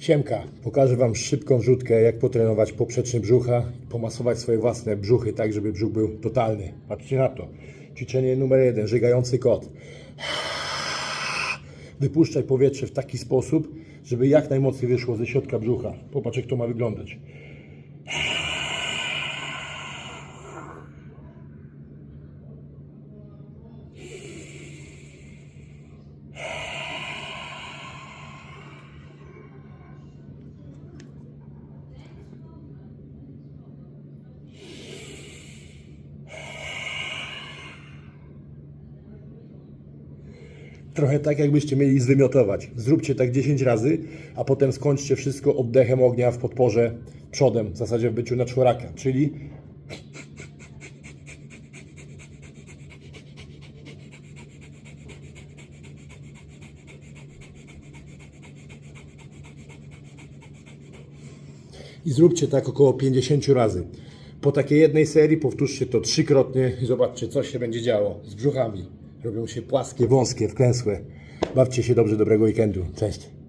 Siemka, pokażę Wam szybką wrzutkę, jak potrenować poprzeczny brzucha, pomasować swoje własne brzuchy, tak żeby brzuch był totalny. Patrzcie na to. Ćwiczenie numer jeden, żygający kot. Wypuszczaj powietrze w taki sposób, żeby jak najmocniej wyszło ze środka brzucha. Popatrz, jak to ma wyglądać. Trochę tak, jakbyście mieli zwymiotować. Zróbcie tak 10 razy, a potem skończcie wszystko oddechem ognia w podporze przodem, w zasadzie w byciu na czworaka, czyli i zróbcie tak około 50 razy. Po takiej jednej serii powtórzcie to trzykrotnie i zobaczcie, co się będzie działo z brzuchami. Robią się płaskie, wąskie, wklęsłe. Bawcie się dobrze, dobrego weekendu. Cześć.